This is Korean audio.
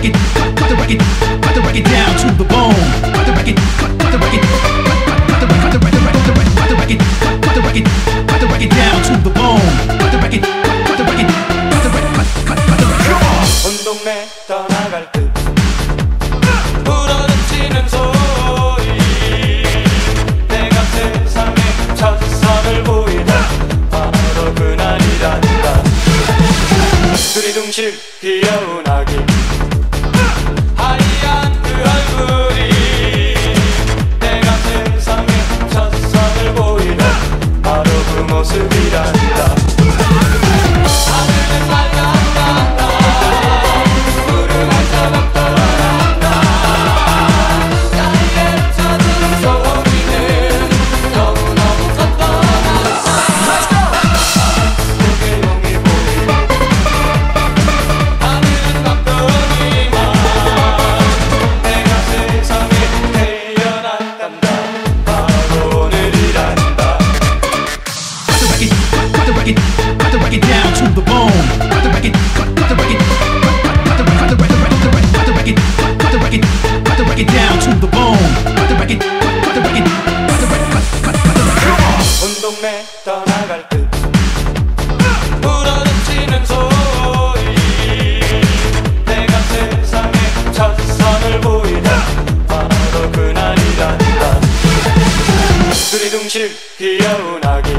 record, cut, cut the record, cut the record down to the bone. Cut the record, cut, cut the record, cut, cut, cut the record, cut the record, cut the record, cut the record, cut, the record, cut the record down to the bone. Cut the record, cut, cut the record, cut the record, cut, cut, cut the record. 온 동네 떠나갈 듯 부러지는 소리 내가 세상에 첫 선을 보이다 바로 그날이란다 두리둥실 귀여운 se mira, mira. record, cut the record down to the bone. Cut the record, cut, cut the record, cut, cut, cut the record, cut the record, cut the record, cut the record, cut the record, cut the record down to the bone. Cut the record, cut, cut the record, cut the record, cut, cut, cut the record. 운동매 떠나갈 때 부러지는 소리 내가 세상에 첫선을 보이다 바로 그날이란다 두리둥실 귀여운 아기